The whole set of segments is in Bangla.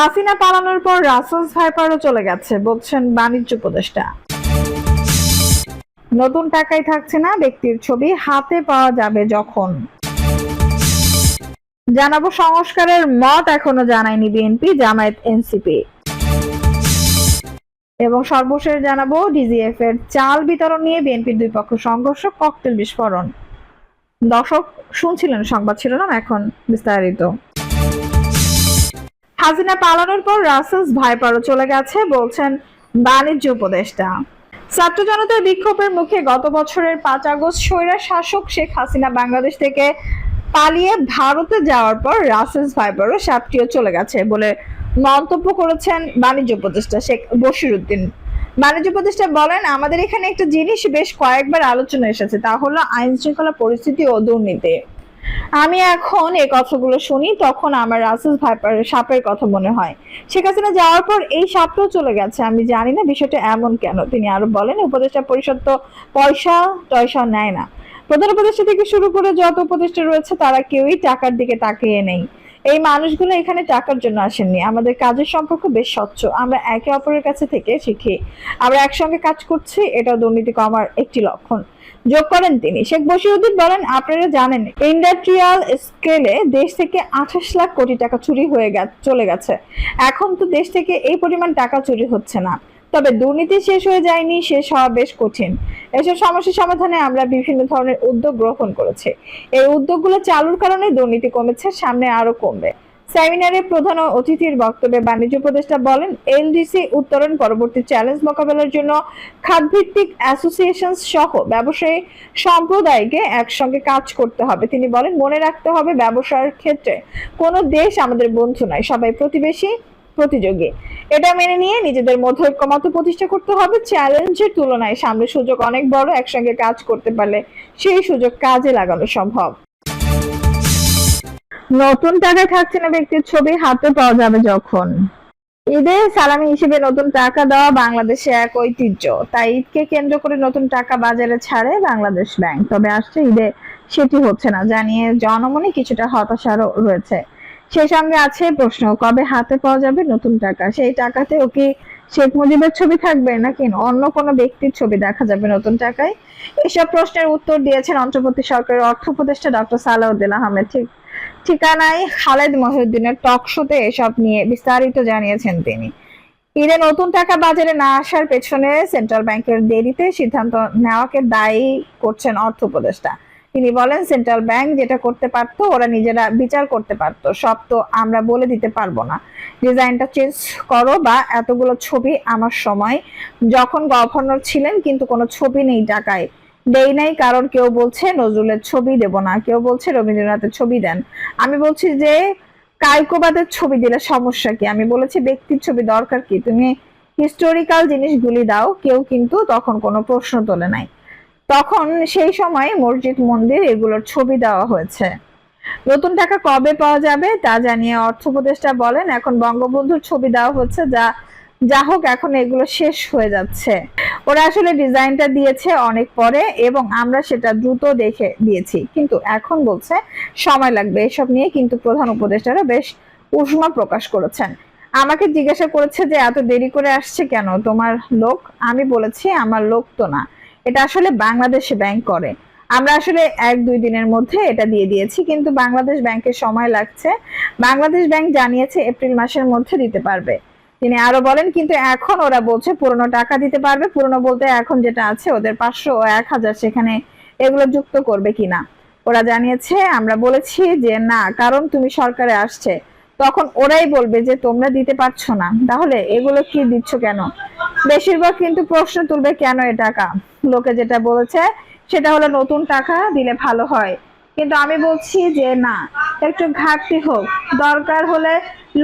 হাসিনা পালানোর পর রাসেলস ভাইপারও চলে গেছে, বলছেন বাণিজ্য উপদেষ্টা। নতুন টাকায় থাকছে না ব্যক্তির ছবি, হাতে পাওয়া যাবে যখন। জানাব সংস্কারের মত এখনও জানায়নি বিএনপি, জামায়াত এনসিপি। এবং সর্বশেষ জানাব ডিজিএফ এর চাল বিতরণ নিয়ে বিএনপির দুই পক্ষ সংঘর্ষ, ককটেল বিস্ফোরণ। দর্শক, শুনছিলেন সংবাদ শিরোনাম, এখন বিস্তারিত। হাসিনা পালানোর পর রাসেলস ভাইপারও চলে গেছে, বলছেন বাণিজ্য উপদেষ্টা। ছাত্র জনতার বিক্ষোভের মুখে গত বছরের পাঁচ আগস্ট স্বৈরা শাসক শেখ হাসিনা বাংলাদেশ থেকে পালিয়ে ভারতে যাওয়ার পর রাসেলস ভাইপারও সাপটিও চলে গেছে বলে মন্তব্য করেছেন বাণিজ্য উপদেষ্টা শেখ বশির উদ্দিন বাণিজ্য উপদেষ্টা বলেন, আমাদের এখানে একটা জিনিস বেশ কয়েকবার আলোচনা এসেছে, তা হলো আইন শৃঙ্খলা পরিস্থিতি ও দুর্নীতি। আমি এখন এই কথাগুলো শুনি, তখন আমার রাসেল ভাইপার সাপের কথা মনে হয়। শেখ হাসিনা যাওয়ার পর এই সাপটাও চলে গেছে। আমি জানি না বিষয়টা এমন কেন। তিনি আরও বলেন, উপদেষ্টা পরিষদ তো পয়সা টয়সা নেয় না। প্রধান উপদেষ্টা থেকে শুরু করে যত উপদেষ্টা রয়েছে, তারা কেউই টাকার দিকে তাকিয়ে নেই। এই মানুষগুলো এখানে টাকার জন্য আসেননি। আমাদের কাজের সম্পর্ক বেশ স্বচ্ছ। আমরা একে অপরের কাছে থেকে শিখি। আমরা একসঙ্গে কাজ করছি এটা দুর্নীতি কমার একটি লক্ষণ। যোগ করেন তিনি। শেখ বশিরউদ্দিন বলেন, আপনারা জানেন, ইন্ডাস্ট্রিয়াল স্কেলে দেশ থেকে আঠাশ লাখ কোটি টাকা চুরি হয়ে চলে গেছে। এখন তো দেশ থেকে এই পরিমাণ টাকা চুরি হচ্ছে না। তবে দুর্নীতি শেষ হয়ে যায়নি, শেষ হওয়া বেশ কঠিন। এসব সমস্যা সমাধানে আমরা বিভিন্ন ধরনের উদ্যোগ গ্রহণ করেছি। এই উদ্যোগগুলো চালুর কারণে দুর্নীতি কমেছে, সামনে আরও কমবে। সেমিনারে প্রধান অতিথির বক্তব্যে বাণিজ্য উপদেষ্টা বলেন, এলডিসি উত্তরণ পরবর্তী চ্যালেঞ্জ মোকাবেলার জন্য খাতভিত্তিক অ্যাসোসিয়েশন সহ ব্যবসায়ী সম্প্রদায়কে একসঙ্গে কাজ করতে হবে। তিনি বলেন, মনে রাখতে হবে ব্যবসার ক্ষেত্রে কোনো দেশ আমাদের বন্ধু নয়, সবাই প্রতিবেশী। প্রতিযোগী। এটা মেনে নিয়ে নিজেদের মধ্যে ঐক্যমত প্রতিষ্ঠা করতে হবে। চ্যালেঞ্জের তুলনায় সামনে সুযোগ অনেক বড়, একসঙ্গে কাজ করতে পারলে সেই সুযোগ কাজে লাগানো সম্ভব। নতুন টাকা থাকছে না ব্যক্তির ছবি হাতে পাওয়া যাবে যখন। ঈদে সালামি হিসেবে নতুন টাকা দেওয়া বাংলাদেশে এক ঐতিহ্য। তাই ঈদকে কেন্দ্র করে নতুন টাকা বাজারে ছাড়ে বাংলাদেশ ব্যাংক। তবে আসছে ঈদে সেটি হচ্ছে না। জানিয়ে জনমনে কিছুটা হতাশারও রয়েছে। সেই সঙ্গে আছে প্রশ্ন, কবে হাতে পাওয়া যাবে নতুন টাকা? সেই টাকাতেও কি শেখ মুজিবের ছবি থাকবে নাকি অন্য কোনো ব্যক্তির ছবি দেখা যাবে নতুন টাকায়? এসব প্রশ্নের উত্তর দিয়েছেন অন্তর্বর্তী সরকারের অর্থ উপদেষ্টা ডক্টর সালাউদ্দিন আহমেদ। ঠিক, ঠিকানায় খালেদ মহিউদ্দিনের টক শোতে এসব নিয়ে বিস্তারিত জানিয়েছেন তিনি। ঈদে নতুন টাকা বাজারে না আসার পেছনে সেন্ট্রাল ব্যাংকের দেরিতে সিদ্ধান্ত নেওয়াকে দায়ী করছেন অর্থ উপদেষ্টা। তিনি বলেন, সেন্ট্রাল ব্যাংক যেটা করতে পারতো, ওরা নিজেরা বিচার করতে পারতো। সব তো আমরা বলে দিতে পারব না। ডিজাইনটা চেঞ্জ করো বা এতগুলো ছবি আমার সময়। যখন গভর্নর ছিলেন, কিন্তু কোনো ছবি নেই টাকায় দেই নাই কারণ কেউ বলছে, নজরুলের ছবি দেব না। কেউ বলছে, রবীন্দ্রনাথের ছবি দেন। আমি বলছি যে কায়কোবাদের ছবি দিলে সমস্যা কি? আমি বলেছি, ব্যক্তির ছবি দরকার কি? তুমি হিস্টোরিক্যাল জিনিসগুলি দাও। কেউ কিন্তু তখন কোনো প্রশ্ন তোলে নাই। তখন সেই সময় মসজিদ মন্দির এগুলোর ছবি দেওয়া হয়েছে। নতুন টাকা কবে পাওয়া যাবে তা জানিয়ে অর্থ উপদেষ্টা বলেন, এখন বঙ্গবন্ধুর ছবি দেওয়া হচ্ছে যা যা হোক এখন এগুলো শেষ হয়ে যাচ্ছে। ওরা আসলে ডিজাইনটা দিয়েছে অনেক পরে এবং আমরা সেটা দ্রুত দেখে দিয়েছি। কিন্তু এখন বলছে সময় লাগবে এসব নিয়ে, কিন্তু প্রধান উপদেষ্টারা বেশ উষ্মা প্রকাশ করেছেন। আমাকে জিজ্ঞাসা করেছে যে এত দেরি করে আসছে কেন? তোমার লোক? আমি বলেছি, আমার লোক তো না। এটা আসলে বাংলাদেশ ব্যাংক করে। আমরা আসলে এক দুই দিনের মধ্যে এটা দিয়ে দিয়েছি, কিন্তু বাংলাদেশ ব্যাংকের সময় লাগছে। বাংলাদেশ ব্যাংক জানিয়েছে এপ্রিল মাসের মধ্যে দিতে পারবে। তিনি আরও বলেন, কিন্তু এখন ওরা বলছে পুরনো টাকা দিতে পারবে। পুরনো বলতে এখন যেটা আছে, ওদের পাঁচশো ও এক হাজার সেখানে এগুলো যুক্ত করবে কিনা। ওরা জানিয়েছে, আমরা বলেছি যে না, কারণ তুমি সরকারে আসছে। তখন ওরাই বলবে যে তোমরা দিতে পারছ না। তাহলে এগুলো কি দিচ্ছ কেন? বেশিরভাগ কিন্তু প্রশ্ন তুলবে, কেন এ টাকা? লোকে যেটা বলেছে, সেটা হলো নতুন টাকা দিলে ভালো হয়। কিন্তু আমি বলছি যে না, একটু ঘাটতি হোক। দরকার হলে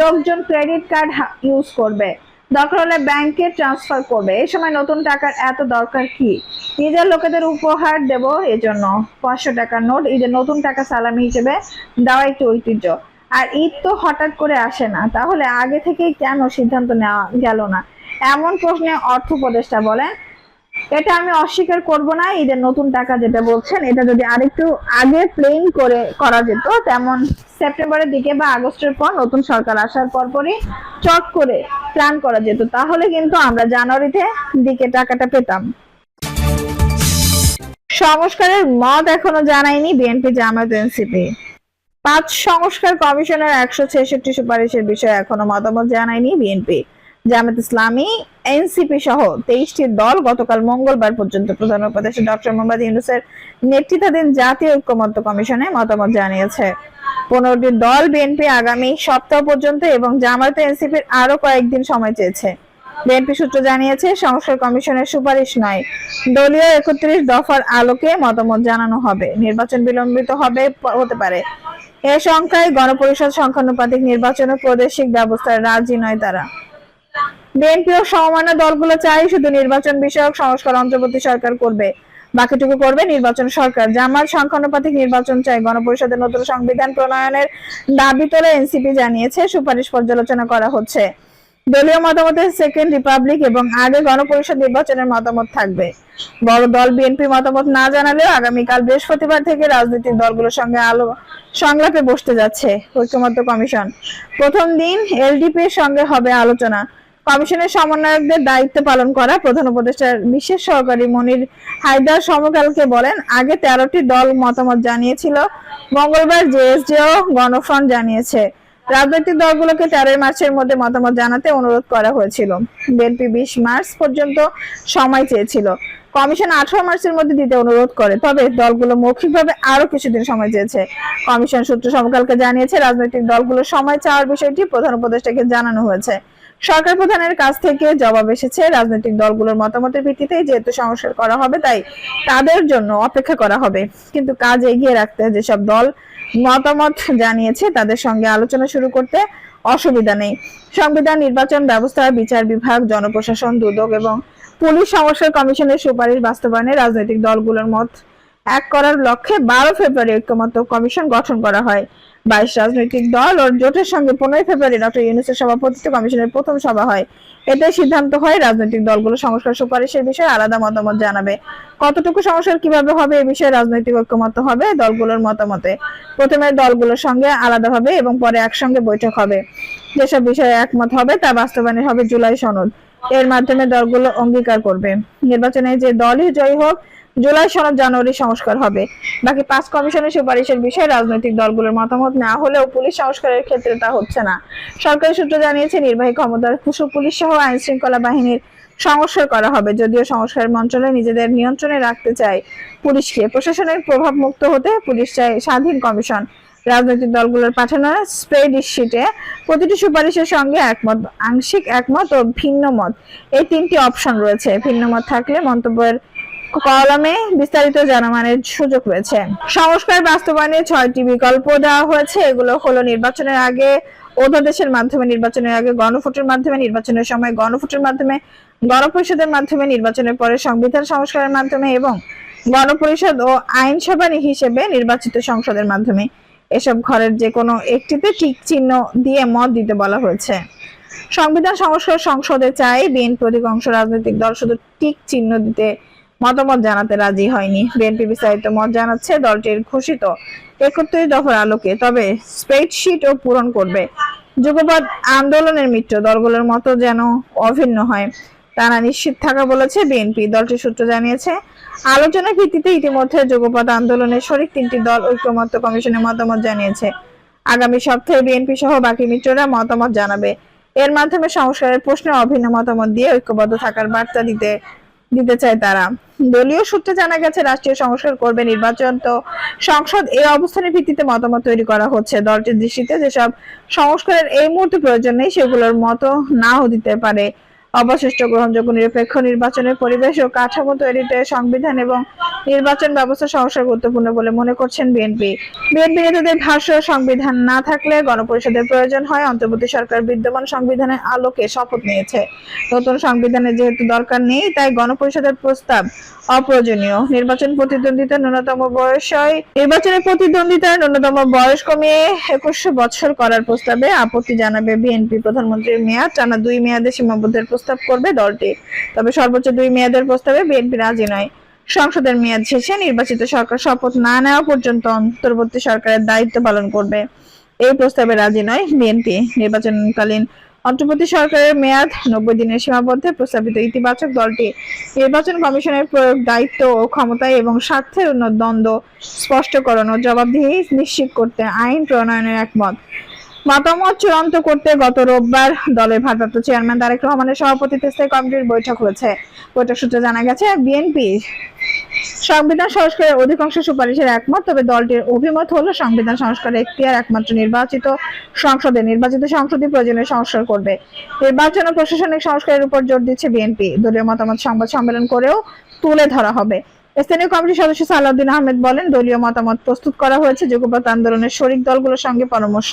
লোকজন ক্রেডিট কার্ড ইউজ করবে। দরকার হলে ব্যাংকে ট্রান্সফার করবে। এই সময় নতুন টাকার এত দরকার কি? নিজের লোকেদের উপহার দেব এজন্য। পাঁচশো টাকার নোট ঈদের নতুন টাকা সালামি হিসেবে দেওয়া একটি ঐতিহ্য। আর ঈদ তো হঠাৎ করে আসে না। তাহলে আগে থেকেই কেন সিদ্ধান্ত নেওয়া গেল না? এমন প্রশ্নে অর্থ উপদেষ্টা বলেন, এটা আমি অস্বীকার করব না, ঈদের নতুন টাকা যেটা বলছেন, এটা যদি আরেকটু আগে প্লেন করে করা যেত, তেমন সেপ্টেম্বরের দিকে বা আগস্টের পর নতুন সরকার আসার পর পরই চট করে প্ল্যান করা যেত, তাহলে কিন্তু আমরা জানুয়ারিতে দিকে টাকাটা পেতাম। সংস্কারের মত এখনও জানায়নি বিএনপি জামায়াত এনসিপি। পাঁচ সংস্কার কমিশনের একশো ছেষট্টি সুপারিশের বিষয়ে এখনও মতামত জানায়নি বিএনপি। জামাত ইসলামী, এনসিপি সহ তেইশটি দল গতকাল মঙ্গলবার পর্যন্ত প্রধান উপদেষ্টা ডক্টর মোহাম্মদ ইউনুসের নেতৃত্বাধীন জাতীয় ঐক্যমত্য কমিশনে মতামত জানিয়েছে। পনেরোটি দল বিএনপি আগামী সপ্তাহ পর্যন্ত এবং জামায়াত এনসিপির আরও কয়েকদিন সময় চেয়েছে। বিএনপি সূত্র জানিয়েছে, সংস্কার কমিশনের সুপারিশ নয়। দলীয় একত্রিশ দফার আলোকে মতামত জানানো হবে। নির্বাচন বিলম্বিত হবে, হতে পারে। এ সংখ্যায় গণপরিষদ সংখ্যানুপাতিক নির্বাচনে প্রাদেশিক ব্যবস্থার রাজি নয় তারা। বিএনপি ও সমমান্য দলগুলো চাই শুধু নির্বাচন বিষয়ক সংস্কার অন্তর্বর্তী সরকার করবে। বাকিটুকু করবে নির্বাচন সরকার। জামাত সংখ্যানুপাতিক নির্বাচন চাই গণপরিষদের নতুন সংবিধান প্রণয়নের দাবি তোলে এনসিপি জানিয়েছে। সুপারিশ পর্যালোচনা করা হচ্ছে। দলীয় মতামতে সেকেন্ড রিপাবলিক এবং আগে গণপরিষদ নির্বাচনের মতামত থাকবে। বড় দল বিএনপি মতামত না জানালেও আগামীকাল বৃহস্পতিবার থেকে রাজনৈতিক দলগুলোর সঙ্গে আলো সংলাপে বসতে যাচ্ছে ঐক্যমত্য কমিশন। প্রথম দিন এলডিপির সঙ্গে হবে আলোচনা। কমিশনের সমন্বয়কদের দায়িত্ব পালন করা প্রধান উপদেষ্টার বিশেষ সহকারী মনির হায়দার সমকালকে বলেন, আগে তেরোটি দল মতামত জানিয়েছিল, মঙ্গলবার জেএসডিও গণফ্রন্ট জানিয়েছে। রাজনৈতিক দলগুলোকে তেরোই মার্চের মধ্যে মতামত জানাতে অনুরোধ করা হয়েছিল। বিএনপি বিশ মার্চ পর্যন্ত সময় চেয়েছিল। কমিশন আঠারো মার্চের মধ্যে দিতে অনুরোধ করে, তবে দলগুলো মৌখিকভাবে আরও কিছুদিন সময় চেয়েছে। কমিশন সূত্র সমকালকে জানিয়েছে, রাজনৈতিক দলগুলো সময় চাওয়ার বিষয়টি প্রধান উপদেষ্টাকে জানানো হয়েছে। সরকার প্রধানের কাছ থেকে জবাব এসেছে, রাজনৈতিক দলগুলোর মতামতের ভিত্তিতে যেহেতু সংস্কার করা হবে, তাই তাদের জন্য অপেক্ষা করা হবে। কিন্তু কাজ এগিয়ে রাখতে যেসব দল মতামত জানিয়েছে। তাদের সঙ্গে আলোচনা শুরু করতে অসুবিধা নেই। সংবিধান, নির্বাচন ব্যবস্থা, বিচার বিভাগ, জনপ্রশাসন, দুদক এবং পুলিশ সংস্কার কমিশনের সুপারিশ বাস্তবায়নে রাজনৈতিক দলগুলোর মত এক করার লক্ষ্যে বারো ফেব্রুয়ারি ঐক্যমত্য কমিশন গঠন করা হয়। বাইশ রাজনৈতিক দল ও জোটের সঙ্গে পনেরোই ফেব্রুয়ারি ডক্টর ইউনুসের সভাপতিত্বে কমিশনের প্রথম সভা হয়। এতে সিদ্ধান্ত হয় রাজনৈতিক দলগুলো সংস্কার সুপারিশের বিষয়ে আলাদা মতামত জানাবে। কতটুকু সংস্কার কীভাবে হবে এ বিষয়ে রাজনৈতিক ঐক্যমত্য হবে দলগুলোর মতামতে। প্রথমে দলগুলোর সঙ্গে আলাদাভাবে এবং পরে একসঙ্গে বৈঠক হবে। যেসব বিষয়ে একমত হবে তা বাস্তবায়নে হবে জুলাই সনদ। এর মাধ্যমে দলগুলো অঙ্গীকার করবে। নির্বাচনে যে দলই জয়ী হোক জুলাই সনদ জানুয়ারি সংস্কার হবে। বাকি পাঁচ কমিশনের সুপারিশের বিষয়ে রাজনৈতিক দলগুলোর মতামত না হলেও পুলিশ সংস্কারের ক্ষেত্রে তা হচ্ছে না। সরকারি সূত্র জানিয়েছে, নির্বাহী ক্ষমতার পুলিশ সহ আইন শৃঙ্খলা বাহিনীর সংস্কার করা হবে। যদিও সংস্কার মন্ত্রণালয় নিজেদের নিয়ন্ত্রণে রাখতে চায় পুলিশকে, প্রশাসনের প্রভাব মুক্ত হতে পুলিশ চায় স্বাধীন কমিশন। রাজনৈতিক দলগুলোর পাঠানো স্প্রেডশিটে প্রতিটি সুপারিশের সঙ্গে একমত, আংশিক একমত ও ভিন্ন মত এই তিনটি অপশন রয়েছে। ভিন্ন মত থাকলে মন্তব্যের কলামে বিস্তারিত জানামানের সুযোগ রয়েছে। সংস্কার বাস্তবায়নে ছয়টি বিকল্প দেওয়া হয়েছে। এগুলো হলো নির্বাচনের আগে অধ্যাদেশের মাধ্যমে নির্বাচনের আগে গণভোটের মাধ্যমে, নির্বাচনের সময় গণভোটের মাধ্যমে, গণপরিষদের মাধ্যমে, নির্বাচনের পরে সংবিধান সংস্কারের মাধ্যমে এবং গণপরিষদ ও আইনসভা হিসেবে নির্বাচিত সংসদের মাধ্যমে। এসব ঘরের যে কোনো একটিতে টিক চিহ্ন দিয়ে মত দিতে বলা হয়েছে। সংবিধান সংস্কার সংসদে চাই বিএনপি অধিকাংশ রাজনৈতিক দল শুধু টিক চিহ্ন দিতে মতামত জানাতে রাজি হয়নি। বিএনপি বিস্তারিত মত জানাচ্ছে দলটির ঘোষিত একত্রিশ দফার আলোকে, তবে স্প্রেডশিটও পূরণ করবে। যুগপৎ আন্দোলনের মিত্র দলগুলোর মতো যেন অভিন্ন হয়, তারা নিশ্চিত থাকা বলেছে বিএনপি। দলটির সূত্র জানিয়েছে, আলোচনার ভিত্তিতে ইতিমধ্যে যুগপৎ আন্দোলনের শরিক তিনটি দল ঐক্যমত্য কমিশনের মতামত জানিয়েছে। আগামী সপ্তাহে বিএনপি সহ বাকি মিত্ররা মতামত জানাবে। এর মাধ্যমে সংস্কারের প্রশ্নে অভিন্ন মতামত দিয়ে ঐক্যবদ্ধ থাকার বার্তা দিতে দিতে চায় তারা। দলীয় সূত্রে জানা গেছে, রাষ্ট্রীয় সংস্কার করবে নির্বাচন, তো সংসদ এই অবস্থানের ভিত্তিতে মতামত তৈরি করা হচ্ছে। দলটির দৃষ্টিতে যেসব সংস্কারের এই মুহূর্তে প্রয়োজন নেই, সেগুলোর মতো নাও দিতে পারে অবশিষ্ট গ্রহণযোগ্য নিরপেক্ষ নির্বাচনের পরিবেশ ও কাঠামো তৈরিতে সংবিধান এবং নির্বাচন ব্যবস্থা সংস্কার গুরুত্বপূর্ণ বলে মনে করছেন বিএনপি। বিএনপি নেতাদের ভাষ্য, সংবিধান না থাকলে গণপরিষদের প্রয়োজন হয়। অন্তর্বর্তী সরকার বিদ্যমান সংবিধানের আলোকে শপথ নিয়েছে। নতুন সংবিধানের যেহেতু দরকার নেই, তাই গণপরিষদের প্রস্তাব অপ্রয়োজনীয়। নির্বাচন প্রতিদ্বন্দ্বিতা ন্যূনতম বয়স হয় নির্বাচনের প্রতিদ্বন্দ্বিতার ন্যূনতম বয়স কমিয়ে একুশ বছর করার প্রস্তাবে আপত্তি জানাবে বিএনপি প্রধানমন্ত্রীর মেয়াদ। টানা দুই মেয়াদে সীমাবদ্ধের প্রস্তাব করবে দলটি। তবে সর্বোচ্চ দুই মেয়াদের প্রস্তাবে বিএনপি রাজি নয়। সংসদের মেয়াদ শেষে নির্বাচিত সরকার শপথ না নেওয়া পর্যন্ত অন্তর্বর্তী সরকারের দায়িত্ব পালন করবে। এই প্রস্তাবে রাজি নয় বিএনপি। নির্বাচনকালীন অন্তর্বর্তী সরকারের মেয়াদ নব্বই দিনের সীমাবদ্ধে প্রস্তাবিত ইতিবাচক দলটি নির্বাচন কমিশনের প্রয়োগ, দায়িত্ব ও ক্ষমতায় এবং স্বার্থের উন্নত দ্বন্দ্ব স্পষ্টকরণ ও জবাবদিহি নিশ্চিত করতে আইন প্রণয়নের একমত। মতামত চূড়ান্ত করতে গত রোববার দলের ভারপ্রাপ্ত চেয়ারম্যান তারেক রহমানের সভাপতিত্বে স্থায়ী কমিটির বৈঠক হয়েছে। বৈঠক সূত্রে জানা গেছে, বিএনপি সংবিধান সংস্কারের অধিকাংশ সুপারিশের একমত, তবে দলটির অভিমত হলো সংবিধান সংস্কারের এখতিয়ার একমাত্র নির্বাচিত সংসদে নির্বাচিত সংসদই প্রয়োজনীয় সংস্কার করবে। নির্বাচন ও প্রশাসনিক সংস্কারের উপর জোর দিচ্ছে বিএনপি। দলীয় মতামত সংবাদ সম্মেলন করেও তুলে ধরা হবে। স্থানীয় কমিটির সদস্য সালাউদ্দিন আহমেদ বলেন, দলীয় মতামত প্রস্তুত করা হয়েছে যুগপথ আন্দোলনের শরিক দলগুলোর সঙ্গে পরামর্শ।